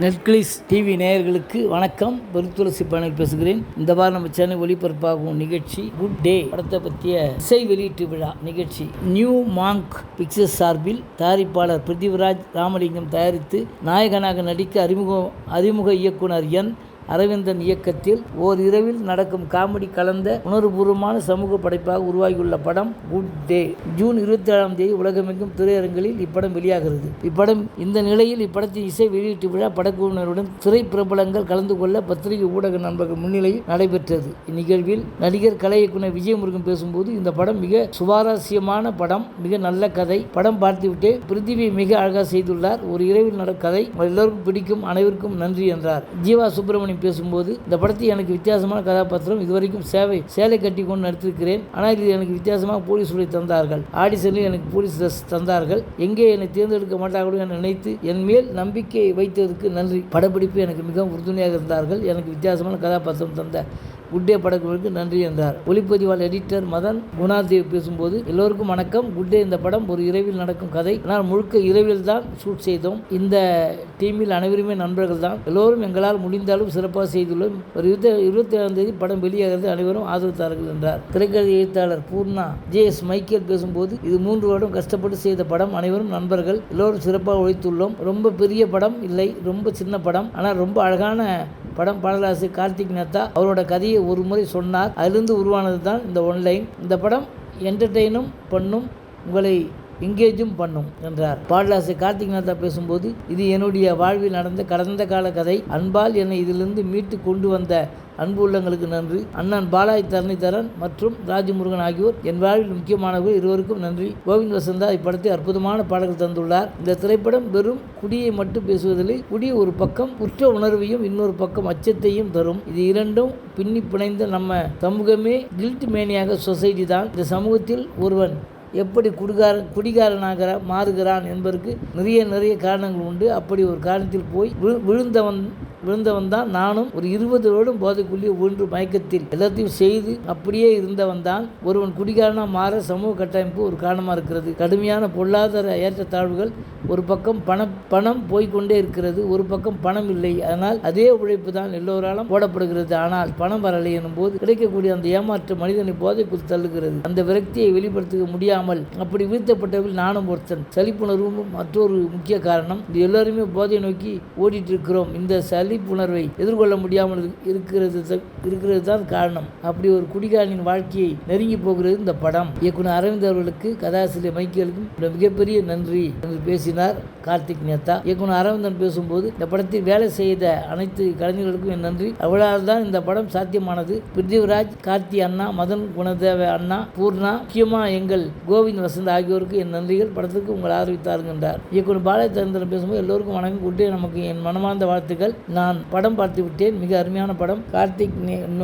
நெட்கிளிஸ் TV நேயர்களுக்கு வணக்கம். பெருத்துளசி பயணில் பேசுகிறேன். இந்த வாரம் நம்ம சென்னை ஒளிபரப்பாகும் நிகழ்ச்சி குட் டே படத்தை பற்றிய இசை வெளியீட்டு விழா நிகழ்ச்சி. நியூ மாங்க் பிக்சர்ஸ் சார்பில் தயாரிப்பாளர் பிருத்திவிராஜ் ராமலிங்கம் தயாரித்து நாயகனாக நடிக்க அறிமுகம் அறிமுக இயக்குனர் என் அரவிந்தன் இயக்கத்தில் ஓர் இரவில் நடக்கும் காமெடி கலந்த உணர்வுபூர்வமான சமூக படைப்பாக உருவாகியுள்ள படம் குட் டே ஜூன் இருபத்தி ஏழாம் தேதி உலகமெங்கும் திரையரங்களில் இப்படம் வெளியாகிறது. இப்படம் இந்த நிலையில் இப்படத்தின் இசை வெளியீட்டு விழா படக்குழுவினருடன் திரை பிரபலங்கள் கலந்து கொள்ள பத்திரிகை ஊடக நண்பர்கள் முன்னிலையில் நடைபெற்றது. இந்நிகழ்வில் நடிகர் கலை இயக்குனர் விஜயமுருகன் பேசும்போது இந்த படம் மிக சுவாரஸ்யமான படம் மிக நல்ல கதை. படம் பார்த்துவிட்டு பிருத்திவியை மிக அழகாக செய்துள்ளார். ஒரு இரவில் நடக்கும் கதை. எல்லோருக்கும் பிடிக்கும் அனைவருக்கும் நன்றி என்றார். ஜீவா சுப்பிரமணியம் பேசும்போது இந்த படத்தில் எனக்கு வித்தியாசமான கதாபாத்திரம் இதுவரைக்கும் சேவை சேலை கட்டி கொண்டு நடித்திருக்கிறேன். ஆனால் இது எனக்கு வித்தியாசமாக போலீஸ் உடை தந்தார்கள். ஆடிஷனில் எனக்கு போலீஸ் ட்ரெஸ் தந்தார்கள். எங்கே என்னை தேர்ந்தெடுக்க மாட்டார்களோ என நினைத்து என் மேல் நம்பிக்கை வைத்ததற்கு நன்றி. படப்பிடிப்பு எனக்கு மிகவும் உறுதுணையாக இருந்தார்கள். எனக்கு வித்தியாசமான கதாபாத்திரம் தந்த குட்டே படக்குழுவுக்கு நன்றி என்றார். ஒளிப்பதிவாளர் எடிட்டர் மதன் குணாதேவ் பேசும்போது எல்லோருக்கும் வணக்கம். குட்டே இந்த படம் ஒரு இரவில் நடக்கும் கதை. ஆனால் முழுக்க இரவில் தான் ஷூட் செய்தோம். இந்த டீமில் அனைவருமே நண்பர்கள் தான். எல்லோரும் எங்களால் முடிந்தாலும் சிறப்பாக செய்துள்ளோம். ஒரு இருபத்தி இருபத்தி ஏழாம் தேதி படம் வெளியாகிறது. அனைவரும் ஆதரவுத்தார்கள் என்றார். திரைக்கதை எழுத்தாளர் பூர்ணா ஜே எஸ் மைக்கேல் பேசும்போது இது மூன்று வருடம் கஷ்டப்பட்டு செய்த படம். அனைவரும் நண்பர்கள். எல்லோரும் சிறப்பாக உழைத்துள்ளோம். ரொம்ப பெரிய படம் இல்லை. ரொம்ப சின்ன படம். ஆனால் ரொம்ப அழகான படம் பாடலாசு கார்த்திக் நேத்தா அவரோட கதையை ஒரு முறை சொன்னார். அதிலிருந்து உருவானது தான் இந்த ஒன்லைன் இந்த படம் என்டர்டெயினும் பண்ணும் உங்களை எங்கேஜும் பண்ணும் என்றார். பாடலாசிரியர் கார்த்திக்நாதா பேசும்போது இது என்னுடைய வாழ்வில் நடந்த கடந்த கால கதை. அன்பால் என்னை இதிலிருந்து மீட்டு கொண்டு வந்த அன்பு உள்ளங்களுக்கு நன்றி. அண்ணன் பாலாய் தரணிதரன் மற்றும் ராஜமுருகன் ஆகியோர் என் வாழ்வில் முக்கியமானவர்கள் இருவருக்கும் நன்றி. கோவிந்த் வசந்தா இப்படத்தை அற்புதமான பாடல்கள் தந்துள்ளார். இந்த திரைப்படம் வெறும் குடியை மட்டும் பேசுவதில்லை குடி ஒரு பக்கம் குற்ற உணர்வையும் இன்னொரு பக்கம் அச்சத்தையும் தரும். இது இரண்டும் பின்னி பிணைந்த நம்ம சமூகமே கில்ட் மேனியாக சொசைட்டி தான். இந்த சமூகத்தில் ஒருவன் எப்படி குடிகாரன் குடிகாரனாக மாறுகிறான் என்பதற்கு நிறைய நிறைய காரணங்கள் உண்டு. அப்படி ஒரு காரணத்தில் போய் விழு- விழுந்தவன் விழுந்தவன் தான் நானும் ஒரு இருபது வருடம் போதைக்குள்ளே ஒன்று மயக்கத்தில் எல்லாத்தையும் செய்து அப்படியே இருந்தவன் தான் ஒருவன் குடிகாரனாக மாற சமூக கட்டமைப்பு ஒரு காரணமாக இருக்கிறது. கடுமையான பொருளாதார ஏற்றத்தாழ்வுகள் ஒரு பக்கம் பணம் பணம் போய்க்கொண்டே இருக்கிறது ஒரு பக்கம் பணம் இல்லை. அதனால் அதே உழைப்பு தான் எல்லோராலும் போடப்படுகிறது. ஆனால் பணம் வரலை எனும் போது கிடைக்கக்கூடிய அந்த ஏமாற்று மனிதனை போதைக்குள் தள்ளுகிறது. அந்த விரக்தியை வெளிப்படுத்த முடியாது முடியாமல் அப்படி வீழ்த்தப்பட்டவர்கள் நானும் ஒருத்தன். சலிப்புணர்வும் மற்றொரு முக்கிய காரணம் இது எல்லாருமே போதை நோக்கி ஓடிட்டு இருக்கிறோம் இந்த சலிப்புணர்வை எதிர்கொள்ள முடியாமல் இருக்கிறது இருக்கிறது தான் காரணம். அப்படி ஒரு குடிகாரனின் வாழ்க்கையை நெருங்கி போகிறது இந்த படம். இயக்குனர் அரவிந்த் அவர்களுக்கு கதாசிரியர் மைக்கேலுக்கும் மிகப்பெரிய நன்றி என்று பேசினார் கார்த்திக் நேத்தா இயக்குனர் அரவிந்தன் பேசும்போது இந்த படத்தில் வேலை செய்த அனைத்து கலைஞர்களுக்கும் என் நன்றி. அவளால் தான் இந்த படம் சாத்தியமானது. பிருத்திவிராஜ் கார்த்தி அண்ணா மதன் குணதேவ அண்ணா பூர்ணா முக்கியமாக எங்கள் கோவிந்த் வசந்த் ஆகியோருக்கு என் நன்றிகள். படத்துக்கு உங்கள் ஆதரவித்தார்கள் என்றார். இயக்குனர் பாலச்சந்திரன் பேசும்போது எல்லோருக்கும் வணக்கம். குட்டே நமக்கு என் மனமார்ந்த வாழ்த்துக்கள். நான் படம் பார்த்து விட்டேன் மிக அருமையான படம். கார்த்திக் நே-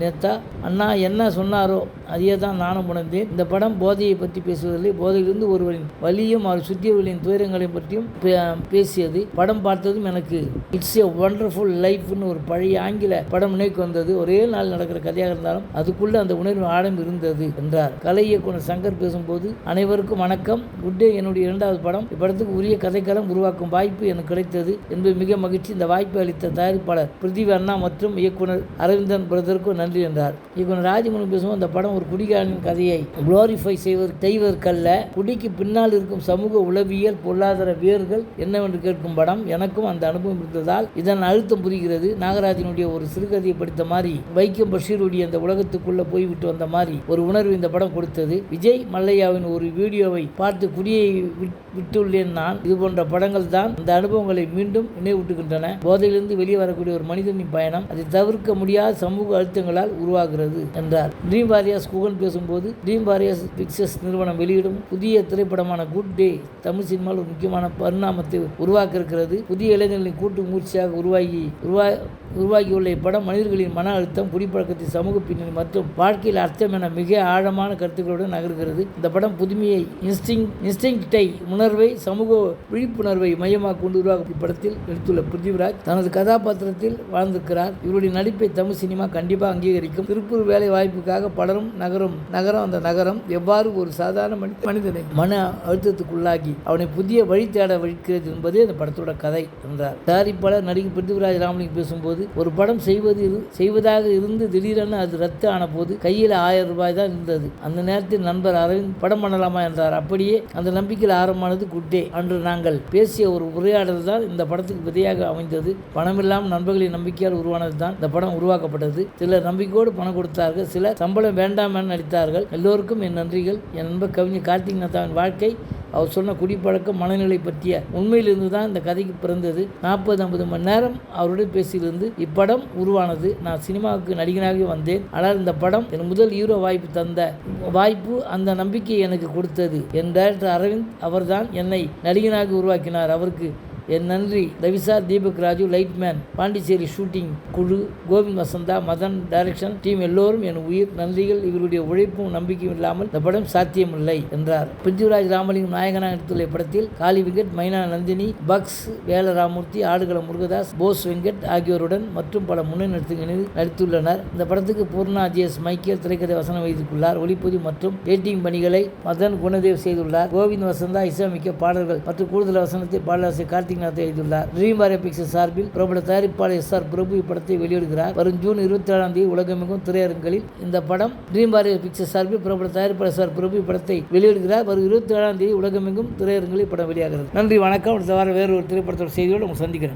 நேத்தா. அண்ணா என்ன சொன்னாரோ அதையே தான் நானும் உணர்ந்தேன். இந்த படம் போதையை பற்றி பேசுவதில்லை. போதையிலிருந்து ஒருவரின் வலியும் அவர் சுற்றியவர்களின் துயரங்களையும் பற்றியும் பே- பேசியது. படம் பார்த்ததும் எனக்கு இட்ஸ் எ ஒண்டர்ஃபுல் லைஃப்னு ஒரு பழைய ஆங்கில படம் நினைக்கு வந்தது. ஒரே நாள் நடக்கிற கதையாக இருந்தாலும் அதுக்குள்ள அந்த உணர்வு ஆழம் இருந்தது என்றார். கலை இயக்குனர் சங்கர் பேசும்போது அனைவருக்கும் வணக்கம். குட்டே என்னுடைய இரண்டாவது படம். இப்படத்துக்கு உரிய கதைக்களம் உருவாக்கும் வாய்ப்பு எனக்கு கிடைத்தது என்பது மிக மகிழ்ச்சி. இந்த வாய்ப்பை அளித்த தயாரிப்பாளர் பிருத்திவி அண்ணா மற்றும் இயக்குனர் அரவிந்தன் பிரதருக்கும் நன்றி என்றார். இயக்குனர் ராஜமுருகன் பேசும்போது அந்த படம் ஒரு குடிகாரனின் கதையை குளோரிஃபை செய்வது செய்வதற்கல்ல. குடிக்கு பின்னால் இருக்கும் சமூக உளவியல் பொருளாதார வேர்கள் என்னவென்று கேட்கும் படம் எனக்கும் அந்த அனுபவம் இருந்ததால் இதன் அழுத்தம் புரிகிறது. நாகராஜனுடைய ஒரு சிறுகதையை படித்த மாதிரி வைக்கம் பஷீருடைய அந்த உலகத்துக்குள்ள போய்விட்டு வந்த மாதிரி ஒரு உணர்வு இந்த படம் கொடுத்தது. விஜய் மல்லையாவின் ஒரு வீடியோவை பார்த்து குடியை விட்- விட்டுள்ளேன் நான். இது போன்ற படங்கள் தான் அந்த அனுபவங்களை மீண்டும் நினைவூட்டுகின்றன. போதையிலிருந்து வெளியே வரக்கூடிய ஒரு மனிதனின் பயணம் அதை தவிர்க்க முடியாத சமூக அழுத்தங்களால் உருவாகிறது என்றார். ட்ரீம் வாரியாஸ் பேசும்போது ட்ரீம் வாரியர்ஸ் பிக்சர்ஸ் நிறுவனம் வெளியிடும் புதிய திரைப்படமான குட் டே தமிழ் சினிமாவில் ஒரு முக்கியமான பரிணாமத்தை உருவாக்க இருக்கிறது புதிய இளைஞர்களின் கூட்டு முயற்சியாக உருவாகி உருவா உருவாகியுள்ள இப்படம் மனிதர்களின் மன அழுத்தம் குடிப்பழக்கத்தின் சமூக பின்னணி மற்றும் வாழ்க்கையில் அர்த்தம் என மிக ஆழமான கருத்துக்களுடன் நகர்கிறது. இந்த படம் புதுமையை இன்ஸ்டிங் இன்ஸ்டிங்டை உணர்வை சமூக விழிப்புணர்வை மையமாக கொண்டு உருவாக்கும் இப்படத்தில் நடித்துள்ள பிருத்திவிராஜ் தனது கதாபாத்திரத்தில் வாழ்ந்திருக்கிறார். இவருடைய நடிப்பை தமிழ் சினிமா கண்டிப்பாக அங்கீகரிக்கும். திருப்பூர் வேலை வாய்ப்புக்காக பலரும் நகரும் நகரம் அந்த நகரம் எவ்வாறு ஒரு சாதாரண மனி- மனிதனை மன அழுத்தத்துக்குள்ளாகி அவனை புதிய வழி தேட வைக்கிறது என்பதே இந்த படத்தோட கதை என்றார். தயாரிப்பாளர் நடிகர் பிருத்திவிராஜ் ராமலிங்கம் பேசும்போது ஒரு படம் செய்வது செய்வதாக இருந்து திடீரென அது ரத்து ஆன போது கையில் ஆயிரம் ரூபாய் தான் இருந்தது. அந்த நேரத்தில் நண்பர் அரவிந்த் படம் பண்ணலாமா? என்றார். அப்படியே அந்த நம்பிக்கையில் ஆரம்பமானது குட்டே அன்று நாங்கள் பேசிய ஒரு உரையாடல் தான் இந்த படத்துக்கு விதையாக அமைந்தது. பணமில்லாமல் நண்பர்களின் நம்பிக்கையால் உருவானது தான் இந்த படம் உருவாக்கப்பட்டது. சிலர் நம்பிக்கையோடு பணம் கொடுத்தார்கள் சில சம்பளம் வேண்டாம் என நடித்தார்கள். எல்லோருக்கும் என் நன்றிகள். என் நண்பர் கவிஞர் கார்த்திக் நாத்தாவின் வாழ்க்கை அவர் சொன்ன குடிப்பழக்கம் மனநிலை பற்றிய உண்மையிலிருந்து தான் இந்த கதைக்கு பிறந்தது. நாற்பது ஐம்பது மணி நேரம் அவருடன் பேசியிருந்து இப்படம் உருவானது. நான் சினிமாவுக்கு நடிகனாகவே வந்தேன். ஆனால் இந்த படம் என் முதல் ஹீரோ வாய்ப்பு தந்த வாய்ப்பு அந்த நம்பிக்கை எனக்கு கொடுத்தது. என் டைரக்டர் அரவிந்த் அவர்தான் என்னை நடிகனாக உருவாக்கினார். அவருக்கு என் நன்றி. ரவிசார் தீபக் ராஜு லைட்மேன். பாண்டிச்சேரி ஷூட்டிங் குழு கோவிந்த் வசந்தா மதன் டைரக்ஷன் டீம் எல்லோரும் என் உயிர் நன்றிகள். இவருடைய உழைப்பும் நம்பிக்கையும் இல்லாமல் இந்த படம் சாத்தியமில்லை என்றார். பிருத்திவிராஜ் ராமலிங்கம் நாயகனாக நடித்துள்ள இப்படத்தில் காளி வெங்கட் மைனா நந்தினி பக்ஸ் வேலராமூர்த்தி ஆடுகள முருகதாஸ் போஸ் வெங்கட் ஆகியோருடன் மற்றும் பல முன்னணி நடித்துகளில் நடித்துள்ளனர். இந்த படத்துக்கு பூர்ணா ஜிஎஸ் மைக்கேல் திரைக்கதை வசனம் வைத்துள்ளார் ஒளிப்பதிவு மற்றும் எடிட்டிங் பணிகளை மதன் குணதேவ் செய்துள்ளார். கோவிந்த் வசந்தா இசையமைக்க பாடல்கள் மற்றும் கூடுதல் வசனத்தை பாடலாசிரியர் கார்த்திக் நாத் எழுதியுள்ளார். ட்ரீம் வாரிய பிக்சர் சார்பில் பிரபல தயாரிப்பாளர் எஸ் ஆர் பிரபு இப்படத்தை வெளியிடுகிறார். வரும் ஜூன் இருபத்தி ஏழாம் தேதி உலகமெங்கும் திரையரங்குகளில் இந்த படம் ட்ரீம் வாரிய பிக்சர் சார்பில் பிரபல தயாரிப்பாளர் எஸ் ஆர் பிரபு இப்படத்தை வெளியிடுகிறார். வரும் இருபத்தி ஏழாம் தேதி உலகமெங்கும் திரையரங்குகளில் படம் வெளியாகிறது. நன்றி வணக்கம். அடுத்த வாரம் வேறு ஒரு திரைப்படத்தோட செய்தியோடு உங்களை சந்திக்கிறேன்.